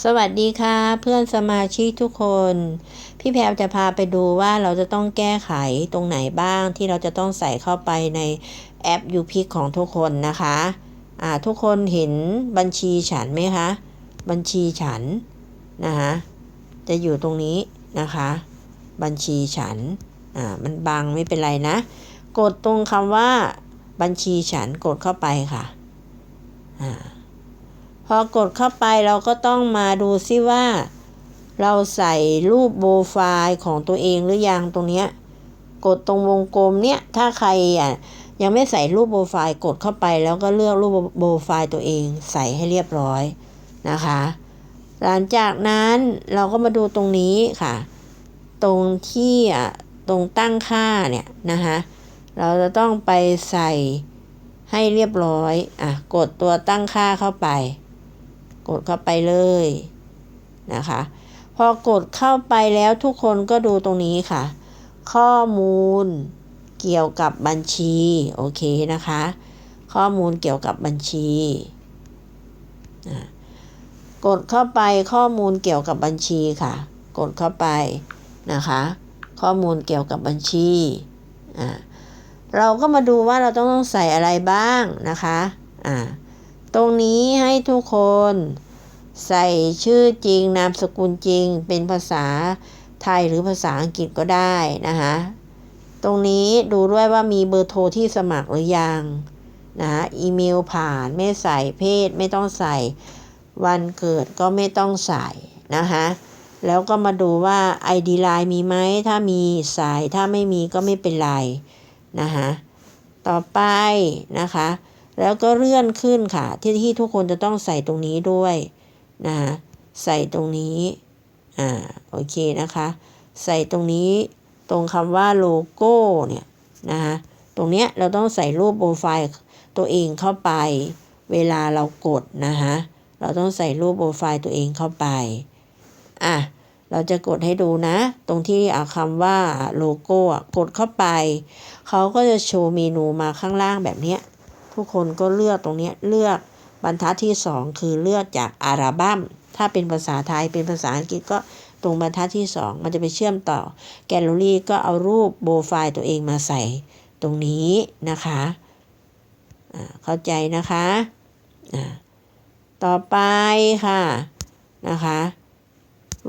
สวัสดีค่ะเพื่อนสมาชิกทุกคน พี่แพรวจะพาไปดูว่าเราจะต้องแก้ไขตรงไหนบ้างที่เราจะต้องใส่เข้าไปในแอป u p i c ของทุกคนนะคะอ่าทุกคนเห็นบัญชีฉันไหมคะบัญชีฉันนะคะจะอยู่ตรงนี้นะคะ บัญชีฉันอ่ามันบังไม่เป็นไรนะ กดตรงคำว่าบัญชีฉันกดเข้าไปค่ะอ่า อกดเข้าไปเราก็ต้องมาดูซิว่า เราใส่รูปโปรไฟล์ของตัวเองหรือยังตรงเนี้ยกดตรงวงกลมเนี้ยถ้าใครอะยังไม่ใส่รูปโปรไฟล์กดเข้าไปแล้วก็เลือกรูปโปรไฟล์ตัวเองใส่ให้เรียบร้อยนะคะ หลังจากนั้นเราก็มาดูตรงนี้ค่ะ ตรงที่อะตรงตั้งค่าเนี่ยนะคะเราจะต้องไปใส่ให้เรียบร้อยอะกดตัวตั้งค่าเข้าไป กดเข้าไปเลยนะคะ พอกดเข้าไปแล้วทุกคนก็ดูตรงนี้ค่ะ ข้อมูลเกี่ยวกับบัญชีโอเคนะคะ ข้อมูลเกี่ยวกับบัญชีกดเข้าไปข้อมูลเกี่ยวกับบัญชีค่ะ กดเข้าไปนะคะ ข้อมูลเกี่ยวกับบัญชีอ่าเราก็มาดูว่าเราต้องต้องใส่อะไรบ้างนะคะอ่า ตรงนี้ให้ทุกคน ใส่ชื่อจริงนามสกุลจริง เป็นภาษาไทยหรือภาษาอังกฤษก็ได้นะคะตรงนี้ดูด้วยว่ามีเบอร์โทรที่สมัครหรือยังนะอีเมลผ่านไม่ใส่เพศไม่ต้องใส่วันเกิดก็ไม่ต้องใส่นะคะแล้วก็มาดูว่า ID Line มีไหมถ้ามีใส่ถ้าไม่มีก็ไม่เป็นไรนะคะต่อไปนะคะ แล้วก็เลื่อนขึ้นค่ะ ที่ที่ทุกคนจะต้องใส่ตรงนี้ด้วยนะใส่ตรงนี้อ่าโอเคนะคะ ใส่ตรงนี้ตรงคำว่าโลโก้เนี่ยนะคะตรงเนี้ยเราต้องใส่รูปโปรไฟล์ตัวเองเข้าไป เวลาเรากดนะคะเราต้องใส่รูปโปรไฟล์ตัวเองเข้าไปอะเราจะกดให้ดูนะ ตรงที่อาคำว่าโลโก้กดเข้าไป เขาก็จะโชว์เมนูมาข้างล่างแบบเนี้ย ทุกคนก็เลือกตรงนี้เลือกบรรทัดที่ 2 คือเลือกจากอัลบั้มถ้าเป็นภาษาไทยเป็นภาษาอังกฤษก็ตรงบรรทัดที่ 2 มันจะไปเชื่อมต่อ แกลเลอรี่ก็เอารูปโปรไฟล์ตัวเองมาใส่ตรงนี้นะคะเข้าใจนะคะต่อไปค่ะนะคะ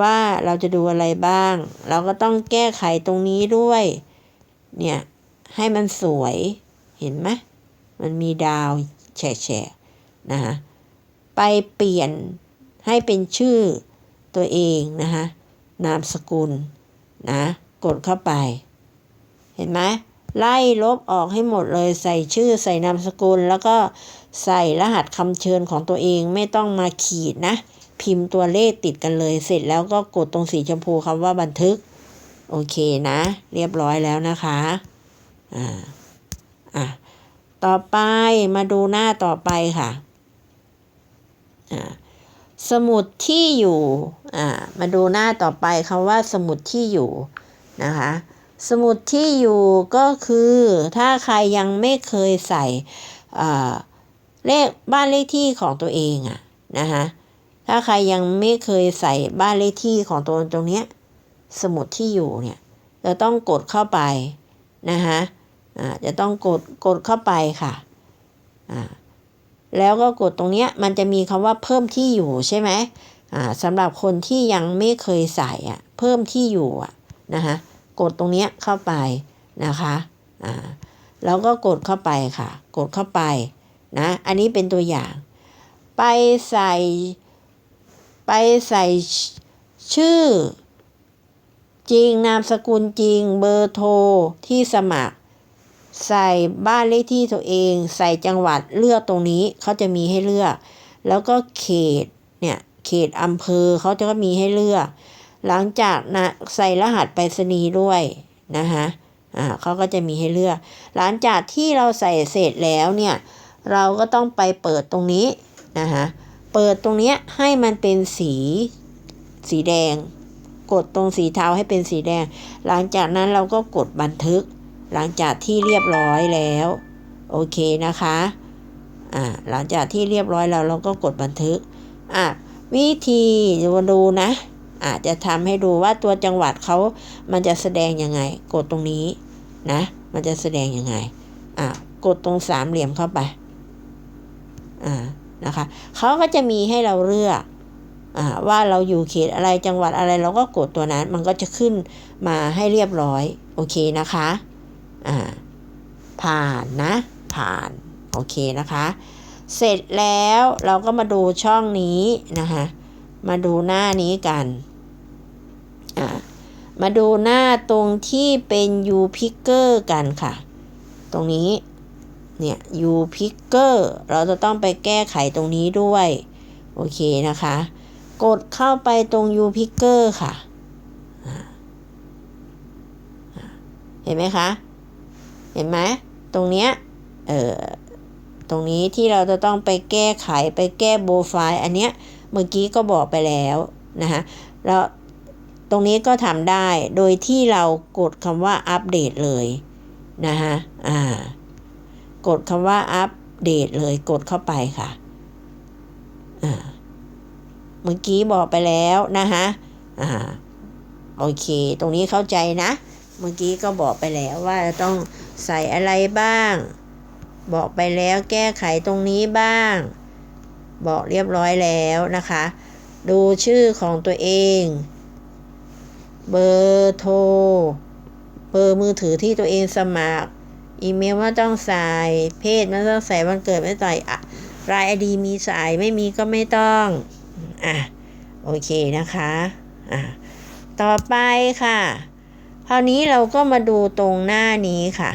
ว่าเราจะดูอะไรบ้าง เราก็ต้องแก้ไขตรงนี้ด้วย เนี่ย ให้มันสวยเห็นไหม มันมีดาวแฉะนะคะไปเปลี่ยนให้เป็นชื่อตัวเองนะคะนามสกุลนะกดเข้าไป เห็นไหมไล่ลบออกให้หมดเลยใส่ชื่อใส่นามสกุล แล้วก็ใส่รหัสคำเชิญของตัวเองไม่ต้องมาขีดนะ พิมพ์ตัวเลขติดกันเลย เสร็จแล้วก็กดตรงสีชมพูคำว่าบันทึก โอเคนะ เรียบร้อยแล้วนะคะ อ่า อะ ต่อไปมาดูหน้าต่อไปค่ะอ่าสมุดที่อยู่อ่ามาดูหน้าต่อไปคำว่าสมุดที่อยู่นะคะสมุดที่อยู่ก็คือถ้าใครยังไม่เคยใส่เลขบ้านเลขที่ของตัวเองอะนะคะถ้าใครยังไม่เคยใส่บ้านเลขที่ของตัวตรงเนี้ยสมุดที่อยู่เนี่ยเราต้องกดเข้าไปนะคะ จะต้องกดกดเข้าไปค่ะอ่าแล้วก็กดตรงนี้มันจะมีคำว่าเพิ่มที่อยู่ใช่ไหมอ่าสำหรับคนที่ยังไม่เคยใส่อะเพิ่มที่อยู่อะนะคะกดตรงนี้เข้าไปนะคะอ่าแล้วก็กดเข้าไปค่ะ กดเข้าไปนะอันนี้เป็นตัวอย่าง ไปใส่ไปใส่ชื่อจริงนามสกุลจริงเบอร์โทรที่สมัคร ใส่บ้านเลขที่ตัวเอง ใส่จังหวัดเลือกตรงนี้เขาจะมีให้เลือก แล้วก็เขตเนี่ยเขตอำเภอเขาจะก็มีให้เลือก หลังจากนะใส่รหัสไปรษณีย์ด้วยนะคะอ่าเขาก็จะมีให้เลือก หลังจากที่เราใส่เสร็จแล้วเนี่ยเราก็ต้องไปเปิดตรงนี้นะคะเปิดตรงนี้ให้มันเป็นสีสีแดง กดตรงสีเทาให้เป็นสีแดง หลังจากนั้นเราก็กดบันทึก หลังจากที่เรียบร้อยแล้ว โอเคนะคะอ่าหลังจากที่เรียบร้อยแล้วเราก็กดบันทึกอะวิธีดูดูนะ อาจจะทำให้ดูว่าตัวจังหวัดเขามันจะแสดงยังไง กดตรงนี้นะ มันจะแสดงยังไงอะกดตรงสามเหลี่ยมเข้าไปอ่านะคะเขาก็จะมีให้เราเลือกอ่าว่าเราอยู่เขตอะไรจังหวัดอะไรเราก็กดตัวนั้น มันก็จะขึ้นมาให้เรียบร้อย โอเคนะคะ อ่าผ่านนะ ผ่าน โอเคนะคะ เสร็จแล้วเราก็มาดูช่องนี้นะคะ มาดูหน้านี้กันอ่ามาดูหน้าตรงที่เป็น U picker กันค่ะ ตรงนี้ เนี่ย U picker เราจะต้องไปแก้ไขตรงนี้ด้วย โอเคนะคะ กดเข้าไปตรง U picker ค่ะ เห็นไหมคะ เห็นไหมตรงเนี้ยเอ่อตรงนี้ที่เราจะต้องไปแก้ไขไปแก้โบไฟล์อันเนี้ยเมื่อกี้ก็บอกไปแล้วนะคะแล้วตรงนี้ก็ทำได้โดยที่เรากดคำว่าอัปเดตเลยนะคะอ่ากดคำว่าอัปเดตเลยกดเข้าไปค่ะอ่าเมื่อกี้บอกไปแล้วนะคะอ่าโอเค ตรงนี้เข้าใจนะ เมื่อกี้ก็บอกไปแล้วว่าต้อง ใส่อะไรบ้าง บอกไปแล้วแก้ไขตรงนี้บ้าง บอกเรียบร้อยแล้วนะคะ ดูชื่อของตัวเอง เบอร์โทร เบอร์มือถือที่ตัวเองสมัคร อีเมลไม่ต้องใส่ เพศไม่ต้องใส่วันเกิดไม่ใส่อะรายไอดีมีใส่ไม่มีก็ไม่ต้องอะโอเคนะคะอะต่อไปค่ะคราวนี้เราก็มาดูตรงหน้านี้ค่ะ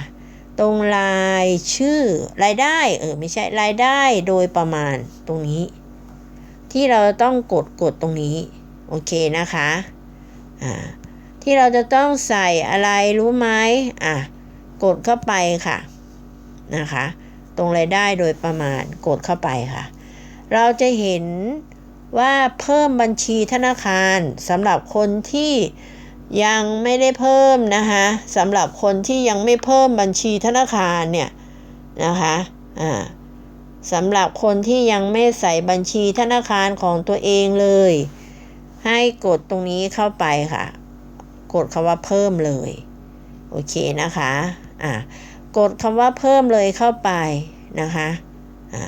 ตรงรายชื่อรายได้เออไม่ใช่รายได้โดยประมาณตรงนี้ ที่เราต้องกดกดตรงนี้ โอเคนะคะอ่าที่เราจะต้องใส่อะไรรู้ไหมอะกดเข้าไปค่ะนะคะ ตรงรายได้โดยประมาณกดเข้าไปค่ะ เราจะเห็นว่าเพิ่มบัญชีธนาคารสำหรับคนที่ ยังไม่ได้เพิ่มนะคะสำหรับคนที่ยังไม่เพิ่มบัญชีธนาคารเนี่ยนะคะอ่าสำหรับคนที่ยังไม่ใส่บัญชีธนาคารของตัวเองเลย ให้กดตรงนี้เข้าไปค่ะ กดคำว่าเพิ่มเลย โอเคนะคะอ่ากดคำว่าเพิ่มเลยเข้าไปนะคะอ่า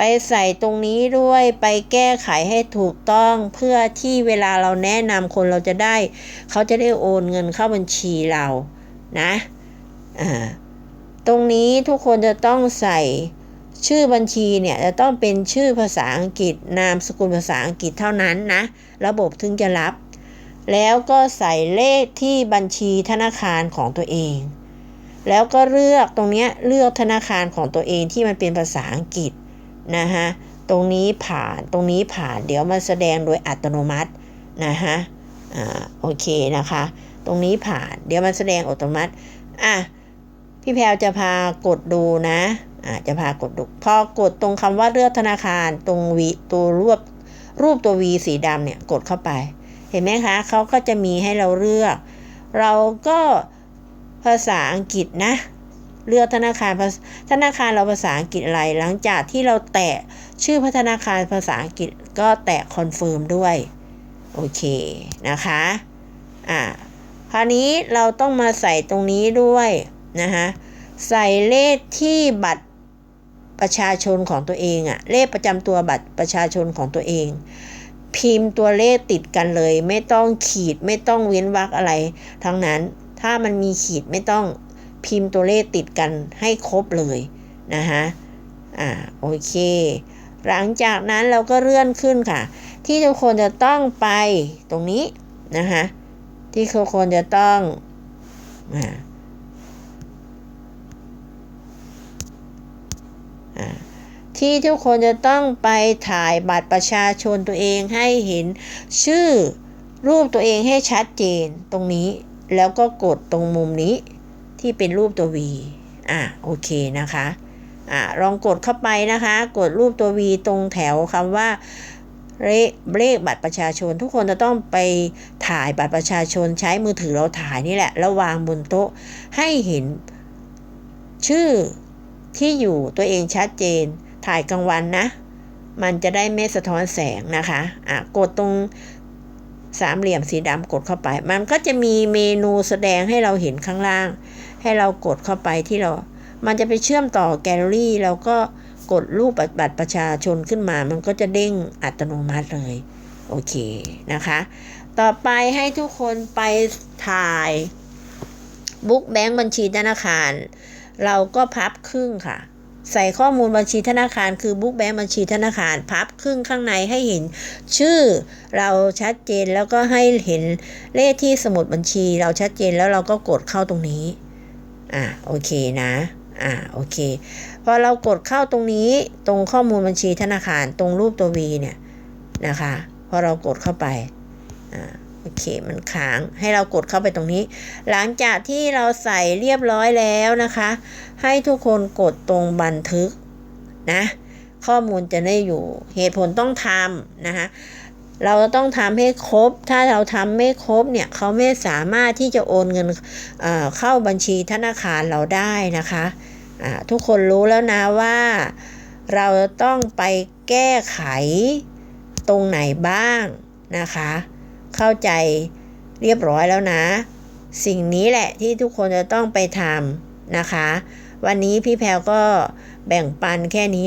ไปใส่ตรงนี้ด้วยไปแก้ไขให้ถูกต้องเพื่อที่เวลาเราแนะนำคนเราจะได้ เขาจะได้โอนเงินเข้าบัญชีเรานะอ่าตรงนี้ทุกคนจะต้องใส่ชื่อบัญชีเนี่ยจะต้องเป็นชื่อภาษาอังกฤษนามสกุลภาษาอังกฤษเท่านั้นนะ ระบบถึงจะรับ แล้วก็ใส่เลขที่บัญชีธนาคารของตัวเอง แล้วก็เลือกตรงนี้เลือกธนาคารของตัวเองที่มันเป็นภาษาอังกฤษ นะฮะตรงนี้ผ่านตรงนี้ผ่านเดี๋ยวมาแสดงโดยอัตโนมัตินะฮะอ่าโอเคนะคะ ตรงนี้ผ่านเดี๋ยวมาแสดงอัตโนมัติอะพี่แพลวจะพากดดูนะอ่าจะพากดดูพอกดตรงคำว่าเลือกธนาคารตรงวีตัวรูปรูปตัววีสีดำเนี่ยกดเข้าไป เห็นไหมคะเขาก็จะมีให้เราเลือก เราก็ภาษาอังกฤษนะ เลือกธนาคารธนาคารเราภาษาอังกฤษอะไร หลังจากที่เราแตะชื่อพัฒนาคารภาษาอังกฤษก็แตะคอนเฟิร์มด้วย โอเคนะคะอ่าคราวนี้เราต้องมาใส่ตรงนี้ด้วยนะคะใส่เลขที่บัตรประชาชนของตัวเองอะเลขประจำตัวบัตรประชาชนของตัวเอง พิมพ์ตัวเลขติดกันเลย ไม่ต้องขีดไม่ต้องเว้นวรรคอะไร ทั้งนั้นถ้ามันมีขีดไม่ต้อง พิมพ์ตัวเลขติดกันให้ครบเลยนะคะอ่าโอเค หลังจากนั้นเราก็เลื่อนขึ้นค่ะ ที่ทุกคนจะต้องไปตรงนี้นะคะที่ทุกคนจะต้องอ่าที่ทุกคนจะต้องไปถ่ายบัตรประชาชนตัวเองให้เห็นชื่อรูปตัวเองให้ชัดเจนตรงนี้ แล้วก็กดตรงมุมนี้ ที่เป็นรูปตัว V อะโอเคนะคะอะลองกดเข้าไปนะคะ กดรูปตัว V ตรงแถวคำว่าเลขบัตรประชาชน ทุกคนจะต้องไปถ่ายบัตรประชาชนใช้มือถือเราถ่ายนี่แหละ แล้ววางบนโต๊ะให้เห็นชื่อที่อยู่ตัวเองชัดเจน ถ่ายกลางวันนะ มันจะได้ไม่สะท้อนแสงนะคะอะกดตรงสามเหลี่ยมสีดำกดเข้าไป มันก็จะมีเมนูแสดงให้เราเห็นข้างล่าง ให้เรากดเข้าไปที่เรา มันจะไปเชื่อมต่อแกลเลอรี่แล้วก็กดรูปบัตรประชาชนขึ้นมา มันก็จะเด้งอัตโนมัติเลย โอเคนะคะ ต่อไปให้ทุกคนไปถ่ายบุ๊กแบงค์บัญชีธนาคาร เราก็พับครึ่งค่ะ ใส่ข้อมูลบัญชีธนาคารคือบุ๊กแบงค์บัญชีธนาคาร พับครึ่งข้างในให้เห็น ชื่อเราชัดเจนแล้วก็ให้เห็นเลขที่สมุดบัญชี เราชัดเจนแล้วเราก็กดเข้าตรงนี้ อ่าโอเคนะอ่าโอเคพอเรากดเข้าตรงนี้ตรงข้อมูลบัญชีธนาคารตรงรูปตัว V เนี่ยนะคะพอเรากดเข้าไปอ่าโอเคมันค้างให้เรากดเข้าไปตรงนี้ หลังจากที่เราใส่เรียบร้อยแล้วนะคะ ให้ทุกคนกดตรงบันทึกนะข้อมูลจะได้อยู่เหตุผลต้องทำนะคะ เราต้องทำให้ครบ ถ้าเราทำไม่ครบเนี่ยเขาไม่สามารถที่จะโอนเงินเเข้าบัญชีธนาคารเราได้นะคะทุกคนรู้แล้วนะว่า เราต้องไปแก้ไขตรงไหนบ้างนะคะ เข้าใจเรียบร้อยแล้วนะ สิ่งนี้แหละที่ทุกคนจะต้องไปทำนะคะ วันนี้พี่แพรวก็แบ่งปันแค่นี้